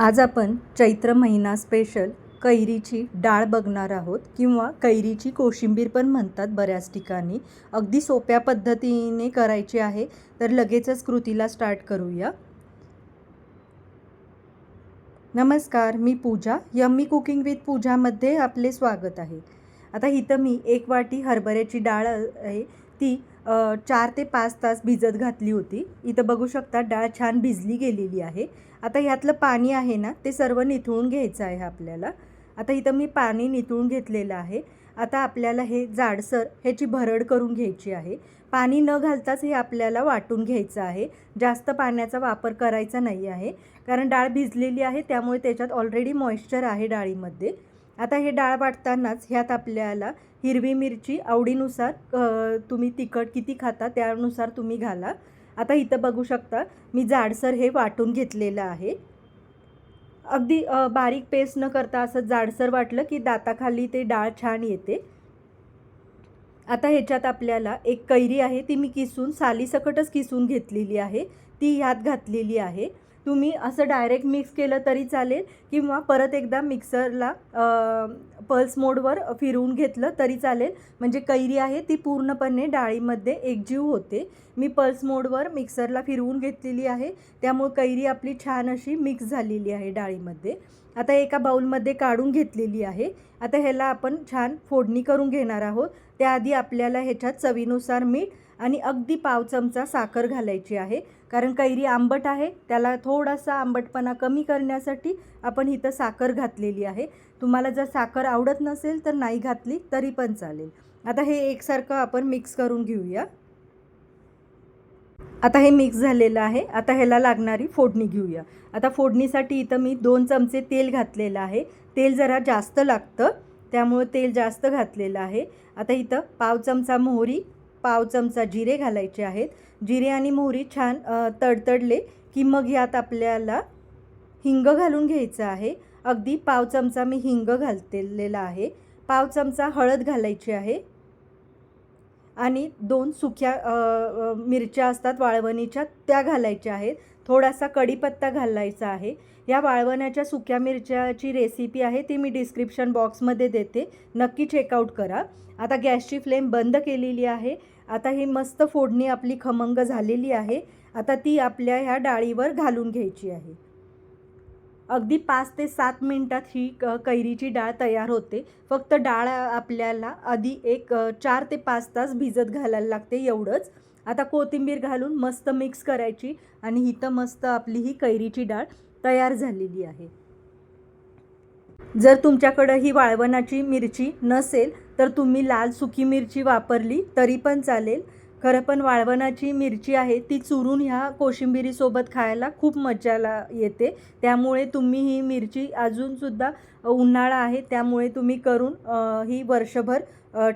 आज आपण चैत्र महिना स्पेशल कैरीची डाळ बघणार आहोत किंवा कैरीची कोशिंबीर पण म्हणतात बऱ्याच ठिकाणी. अगदी सोप्या पद्धतीने करायची आहे तर लगेचच कृतीला स्टार्ट करूया. नमस्कार मी पूजा. यम्मी कुकिंग विथ पूजामध्ये आपले स्वागत आहे. आता इथं मी एक वाटी हरभऱ्याची डाळ आहे ती चार ते पाच तास भिजत घातली होती. इथं बघू शकता डाळ छान भिजली गेलेली आहे. आता ह्यातलं पाणी आहे ना ते सर्व निथळून घ्यायचं आहे आपल्याला. आता इथं मी पाणी निथळून घेतलेलं आहे. आता आपल्याला हे जाडसर ह्याची भरड करून घ्यायची आहे. पाणी न घालताच हे आपल्याला वाटून घ्यायचं आहे. जास्त पाण्याचा वापर करायचा नाही आहे. कारण डाळ भिजलेली आहे त्यामुळे त्याच्यात ऑलरेडी मॉइश्चर आहे डाळीमध्ये. आता हे डाळ वाटतानाच ह्यात आपल्याला हिरवी मिरची आवडीनुसार तुम्ही तिखट किती खाता त्यानुसार तुम्ही घाला. आता इथं बघू शकता मी जाडसर हे वाटून घेतलेलं आहे. अगदी बारीक पेस्ट न करता असं जाडसर वाटलं की दाताखाली ते डाळ छान येते. आता ह्याच्यात आपल्याला एक कैरी आहे ती मी किसून सालीसकटच किसून घेतलेली आहे. ती ह्यात घातलेली आहे. तुम्ही असं डायरेक्ट मिक्स केलं तरी चालेल किंवा परत एकदा मिक्सरला पल्स मोडवर फिरवून घेतलं तरी चालेल. म्हणजे कैरी आहे ती पूर्णपणे डाळीमध्ये एकजीव होते. मी पल्स मोडवर मिक्सरला फिरवून घेतलेली आहे. त्यामुळे कैरी आपली छान अशी मिक्स झालेली आहे डाळीमध्ये. आता एका बाऊलमध्ये काढून घेतलेली आहे. आता ह्याला आपण छान फोडणी करून घेणार आहोत. त्याआधी आपल्याला ह्याच्यात चवीनुसार मीठ आणि अगदी पाव चमचा साखर घालायची आहे. कारण कैरी आंबट आहे. त्याला थोडासा आंबटपणा कमी करण्यासाठी आपण इथं साखर घातलेली आहे. तुम्हाला जर साखर आवडत नसेल तर नाही घातली तरी पण चालेल. आता हे एकसारखं आपण मिक्स करून घेऊया. आता हे मिक्स झालेलं आहे. आता ह्याला लागणारी फोडणी घेऊया. आता फोडणीसाठी इथं मी दोन चमचे तेल घातलेलं आहे. तेल जरा जास्त लागतं. त्यामुळे तेल जास्त घातलेलं आहे. आता इथं पाव चमचा मोहरी पाव चमचा जिरे घालायचे आहेत. जिरे आणि मोहरी छान तडतडले की मग यात आपल्याला हिंग घालून घ्यायचं आहे. अगदी पाव चमचा मी हिंग घालतेलेला आहे. पाव चमचा हळद घालायची आहे. आणि दोन सुक्या मिरच्या असतात वाळवणीच्या त्या घालायच्या आहेत. थोडासा कढीपत्ता घालायचा आहे. या वाळवण्याच्या सुक्या मिरच्याची रेसिपी आहे ती मी डिस्क्रिप्शन बॉक्समध्ये देते. नक्की चेकआउट करा. आता गॅसची फ्लेम बंद केलेली आहे. आता ही मस्त फोडणी आपली खमंग झालेली आहे. आता ती आपल्या ह्या डाळीवर घालून घ्यायची आहे. अगदी पाच ते सात मिनटात ही क कैरीची डाळ तयार होते. फक्त डाळ आपल्याला आधी एक चार ते पाच तास भिजत घालायला लागते एवढंच. आता कोथिंबीर घालून मस्त मिक्स करायची आणि इथं मस्त आपली ही कैरीची डाळ तयार झालेली आहे. जर तुमच्याकडं ही वाळवणाची मिरची नसेल तर तुम्ही लाल सुकी मिरची वापरली तरी पण चालेल. खरं पण वाळवणाची मिरची आहे ती चुरून ह्या कोशिंबिरीसोबत खायला खूप मजाला येते. त्यामुळे तुम्ही ही मिरची अजूनसुद्धा उन्हाळा आहे त्यामुळे तुम्ही करून ही वर्षभर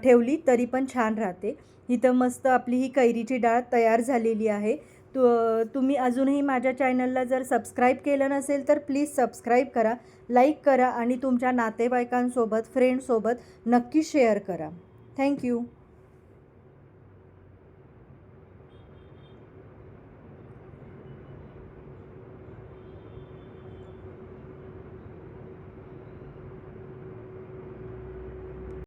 ठेवली तरी पण छान राहते. इथं मस्त आपली ही कैरीची डाळ तयार झालेली आहे. तु तुम्ही अजूनही माझ्या चॅनलला जर सबस्क्राईब केलं नसेल तर प्लीज सबस्क्राईब करा लाईक करा आणि तुमच्या नातेवाईकांसोबत फ्रेंडसोबत नक्की शेअर करा. थँक्यू.